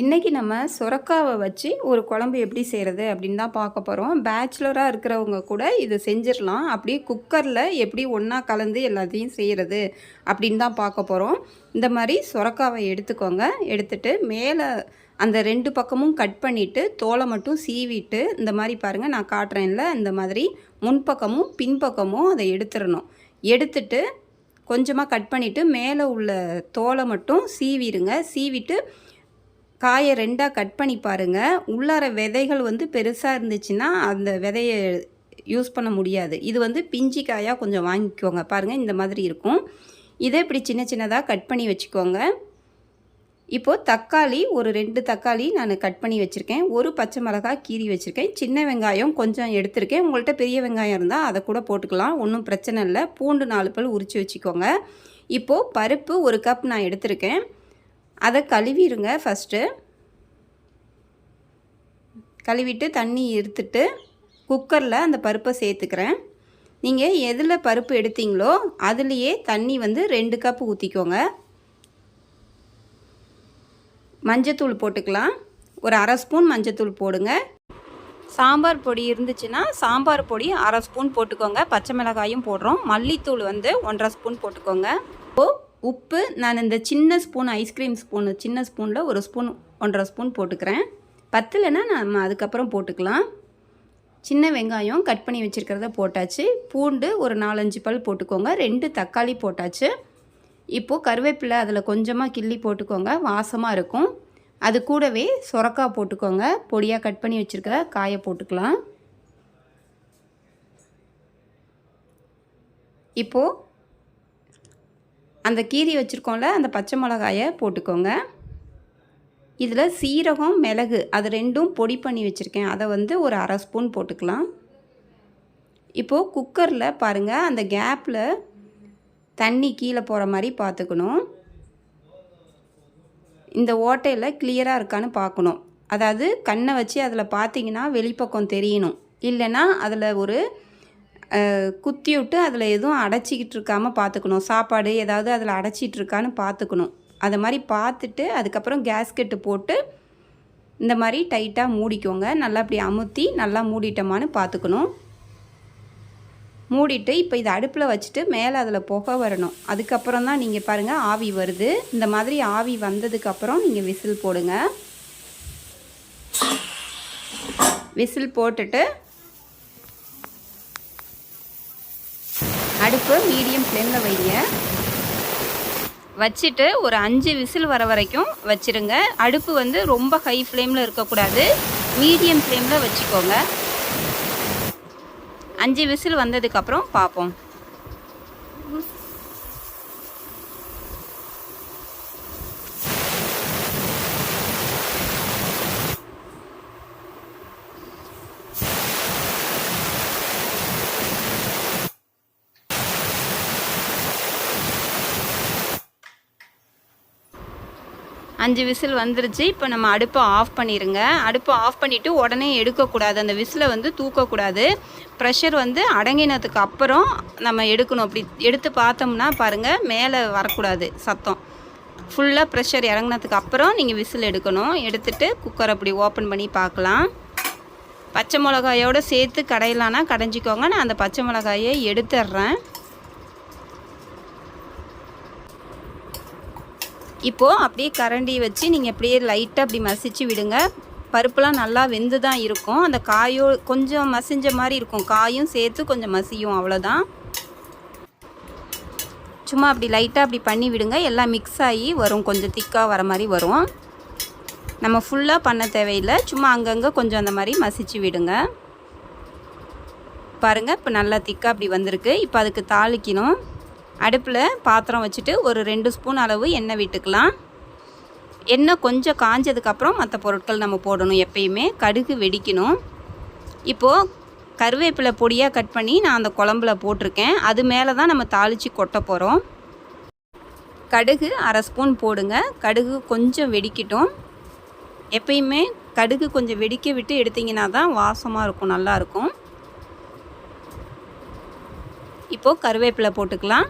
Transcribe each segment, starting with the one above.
இன்றைக்கி நம்ம சுரக்காவை வச்சு ஒரு குழம்பு எப்படி செய்கிறது அப்படின்னு தான் பார்க்க போகிறோம் பேச்சுலராக இருக்கிறவங்க கூட இதை செஞ்சிடலாம். அப்படியே குக்கரில் எப்படி ஒன்றா கலந்து எல்லாத்தையும் செய்கிறது அப்படின்னு தான் பார்க்க போகிறோம் இந்த மாதிரி சுரக்காவை எடுத்துக்கோங்க. எடுத்துகிட்டு மேலே அந்த ரெண்டு பக்கமும் கட் பண்ணிவிட்டு தோலை மட்டும் சீவிட்டு இந்த மாதிரி பாருங்கள் நான் காட்டுறேன்ல இந்த மாதிரி முன்பக்கமும் பின்பக்கமும் அதை எடுத்துடணும். எடுத்துட்டு கொஞ்சமாக கட் பண்ணிவிட்டு மேலே உள்ள தோலை மட்டும் சீவிடுங்க. சீவிட்டு காயை ரெண்டாக கட் பண்ணி பாருங்கள் உள்ளார விதைகள் வந்து பெருசாக இருந்துச்சுன்னா அந்த விதையை யூஸ் பண்ண முடியாது. இது வந்து பிஞ்சி காயாக கொஞ்சம் வாங்கிக்கோங்க. பாருங்கள் இந்த மாதிரி இருக்கும். இதை இப்படி சின்ன சின்னதாக கட் பண்ணி வச்சுக்கோங்க. இப்போது தக்காளி ஒரு ரெண்டு தக்காளி நான் கட் பண்ணி வச்சுருக்கேன். ஒரு பச்சை மிளகாய் கீறி வச்சுருக்கேன். சின்ன வெங்காயம் கொஞ்சம் எடுத்திருக்கேன். உங்கள்கிட்ட பெரிய வெங்காயம் இருந்தால் அதை கூட போட்டுக்கலாம். ஒன்றும் பிரச்சனை இல்லை. பூண்டு நாலு பல் உரித்து வச்சுக்கோங்க. இப்போது பருப்பு ஒரு கப் நான் எடுத்திருக்கேன். அதை கழுவிடுங்க ஃபஸ்ட்டு கழுவிட்டு தண்ணி எடுத்துட்டு குக்கரில் அந்த பருப்பை சேர்த்துக்கிறேன். நீங்கள் எதில் பருப்பு எடுத்தீங்களோ அதுலேயே தண்ணி வந்து ரெண்டு கப் ஊற்றிக்கோங்க மஞ்சத்தூள் போட்டுக்கலாம். ஒரு அரை ஸ்பூன் மஞ்சத்தூள் போடுங்க. சாம்பார் பொடி இருந்துச்சுன்னா சாம்பார் பொடி அரை ஸ்பூன் போட்டுக்கோங்க. பச்சை மிளகாயும் போடுறோம். மல்லித்தூள் வந்து ஒன்றரை ஸ்பூன் போட்டுக்கோங்க. இப்போது உப்பு நான் இந்த சின்ன ஸ்பூன் ஐஸ்கிரீம் ஸ்பூனு சின்ன ஸ்பூனில் ஒரு ஸ்பூன் ஒன்றரை ஸ்பூன் போட்டுக்கிறேன். பத்தலைன்னா நம்ம அதுக்கப்புறம் போட்டுக்கலாம். சின்ன வெங்காயம் கட் பண்ணி வச்சுருக்கிறத போட்டாச்சு. பூண்டு ஒரு நாலஞ்சு பல் போட்டுக்கோங்க. ரெண்டு தக்காளி போட்டாச்சு. இப்போது கருவேப்பிலை அதில் கொஞ்சமாக கிள்ளி போட்டுக்கோங்க. வாசமாக இருக்கும். அது கூடவே சொரக்காய் போட்டுக்கோங்க. பொடியாக கட் பண்ணி வச்சுருக்க காயை போட்டுக்கலாம். இப்போது அந்த கீரி வச்சுருக்கோம்ல அந்த பச்சை மிளகாயை போட்டுக்கோங்க. இதில் சீரகம் மிளகு அது ரெண்டும் பொடி பண்ணி வச்சுருக்கேன். அதை வந்து ஒரு அரை ஸ்பூன் போட்டுக்கலாம். இப்போது குக்கரில் பாருங்கள் அந்த கேப்பில் தண்ணி கீழே போகிற மாதிரி பார்த்துக்கணும். இந்த ஓட்டையில் கிளியராக இருக்கான்னு பார்க்கணும். அதாவது கண்ணை வச்சு அதில் பார்த்தீங்கன்னா வெளிப்பக்கம் தெரியணும். இல்லைன்னா அதில் ஒரு குத்தி விட்டு அதில் எதுவும் அடைச்சிக்கிட்டு இருக்காமல் பார்த்துக்கணும் சாப்பாடு ஏதாவது அதில் அடைச்சிட்டு இருக்கான்னு பார்த்துக்கணும் அதை மாதிரி பார்த்துட்டு அதுக்கப்புறம் கேஸ்கெட்டு போட்டு இந்த மாதிரி டைட்டாக மூடிக்கோங்க. நல்லா அப்படி அமுத்தி நல்லா மூடிட்டோமான்னு பார்த்துக்கணும் மூடிட்டு இப்போ இதை அடுப்பில் வச்சுட்டு மேலே அதில் புகை வரணும். அதுக்கப்புறம் தான் நீங்கள் பாருங்கள் ஆவி வருது. இந்த மாதிரி ஆவி வந்ததுக்கப்புறம் நீங்கள் விசில் போடுங்க. விசில் போட்டுட்டு அடுப்பு மீடியம் ஃப்ளேமில் வைங்க. வச்சுட்டு ஒரு அஞ்சு விசில் வர வரைக்கும் வச்சுருங்க. அடுப்பு வந்து ரொம்ப ஹை ஃப்ளேமில் இருக்கக்கூடாது. மீடியம் ஃப்ளேமில் வச்சுக்கோங்க. அஞ்சு விசில் வந்ததுக்கப்புறம் பார்ப்போம் அஞ்சு விசில் வந்துருச்சு. இப்போ நம்ம அடுப்பை ஆஃப் பண்ணிடுங்க அடுப்பை ஆஃப் பண்ணிவிட்டு உடனே எடுக்கக்கூடாது. அந்த விசிலை வந்து தூக்கக்கூடாது. ப்ரெஷர் வந்து அடங்கினதுக்கு அப்புறம் நம்ம எடுக்கணும். அப்படி எடுத்து பார்த்தோம்னா பாருங்கள் மேலே வரக்கூடாது சத்தம். ஃபுல்லாக ப்ரெஷர் இறங்கினதுக்கு அப்புறம் நீங்கள் விசில் எடுக்கணும். எடுத்துட்டு குக்கர் அப்படி ஓப்பன் பண்ணி பார்க்கலாம். பச்சை மிளகாயோடு சேர்த்து கடையிலானா கடைஞ்சிக்கோங்க. நான் அந்த பச்சை மிளகாயை எடுத்துட்றேன் இப்போது அப்படியே கரண்டி வச்சு நீங்கள் அப்படியே லைட்டாக அப்படி மசிச்சு விடுங்க. பருப்புலாம் நல்லா வெந்து தான் இருக்கும். அந்த காயோ கொஞ்சம் மசிஞ்ச மாதிரி இருக்கும். காயும் சேர்த்து கொஞ்சம் மசியும் அவ்வளோதான் சும்மா அப்படி லைட்டாக அப்படி பண்ணி விடுங்க. எல்லாம் மிக்ஸ் ஆகி வரும். கொஞ்சம் திக்காக வர மாதிரி வரும். நம்ம ஃபுல்லாக பண்ண தேவையில்லை. சும்மா அங்கங்கே கொஞ்சம் அந்த மாதிரி மசிச்சு விடுங்க. பாருங்கள் இப்போ நல்லா திக்காக அப்படி வந்திருக்கு. இப்போ அதுக்கு தாளிக்கணும். அடுப்பில் பாத்திரம் வச்சுட்டு ஒரு ரெண்டு ஸ்பூன் அளவு எண்ணெய் விட்டுக்கலாம். எண்ணெய் கொஞ்சம் காஞ்சதுக்கப்புறம் மற்ற பொருட்கள் நம்ம போடணும் எப்பயுமே. கடுகு வெடிக்கணும். இப்போது கருவேப்பிலை பொடியாக கட் பண்ணி நான் அந்த குழம்புல போட்டிருக்கேன். அது மேலே தான் நம்ம தாளித்து கொட்ட போகிறோம் கடுகு அரை ஸ்பூன் போடுங்க. கடுகு கொஞ்சம் வெடிக்கட்டும். எப்பயுமே கடுகு கொஞ்சம் வெடிக்க விட்டு எடுத்திங்கன்னா தான் வாசமாக இருக்கும் நல்லாயிருக்கும் இப்போது கருவேப்பிலை போட்டுக்கலாம்.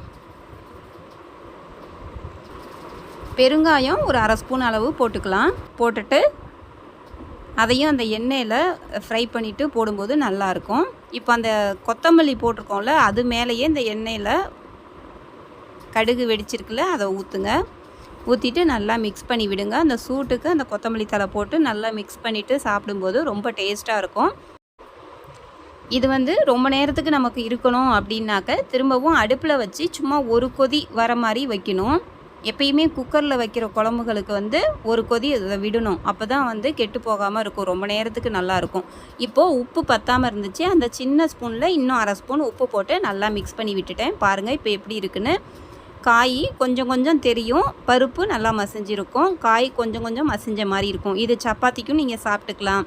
பெருங்காயம் ஒரு அரை ஸ்பூன் அளவு போட்டுக்கலாம். போட்டுட்டு அதையும் அந்த எண்ணெயில் ஃப்ரை பண்ணிவிட்டு போடும்போது நல்லாயிருக்கும் இப்போ அந்த கொத்தமல்லி போட்டிருக்கோம்ல அது மேலேயே இந்த எண்ணெயில் கடுகு வெடிச்சிருக்குல்ல அதை ஊற்றுங்க ஊற்றிட்டு நல்லா மிக்ஸ் பண்ணி விடுங்க. அந்த சூட்டுக்கு அந்த கொத்தமல்லி தலை போட்டு நல்லா மிக்ஸ் பண்ணிவிட்டு சாப்பிடும்போது ரொம்ப டேஸ்ட்டாக இருக்கும். இது வந்து ரொம்ப நேரத்துக்கு நமக்கு இருக்கணும் அப்படின்னாக்க திரும்பவும் அடுப்பில் வச்சு சும்மா ஒரு கொதி வர மாதிரி வைக்கணும். எப்பயுமே குக்கரில் வைக்கிற குழம்புகளுக்கு வந்து ஒரு கொதி அதை விடணும். அப்போ தான் வந்து கெட்டு போகாமல் இருக்கும். ரொம்ப நேரத்துக்கு நல்லா இருக்கும். இப்போது உப்பு பத்தாமல் இருந்துச்சு. அந்த சின்ன ஸ்பூனில் இன்னும் அரை ஸ்பூன் உப்பு போட்டு நல்லா மிக்ஸ் பண்ணி விட்டுட்டேன். பாருங்கள் இப்போ எப்படி இருக்குன்னு. காய் கொஞ்சம் கொஞ்சம் தெரியும். பருப்பு நல்லா மசிஞ்சிருக்கும். காய் கொஞ்சம் கொஞ்சம் மசிஞ்ச மாதிரி இருக்கும். இது சப்பாத்திக்கும் நீங்கள் சாப்பிட்டுக்கலாம்.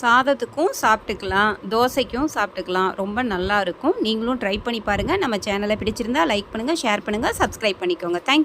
சாதத்துக்கும் சாப்பிட்டுக்கலாம். தோசைக்கும் சாப்பிட்டுக்கலாம். ரொம்ப நல்லா இருக்கும். நீங்களும் ட்ரை பண்ணி பாருங்கள் நம்ம சேனலை பிடிச்சிருந்தா லைக் பண்ணுங்கள் ஷேர் பண்ணுங்கள் சப்ஸ்கிரைப் பண்ணிக்கோங்க. தேங்க்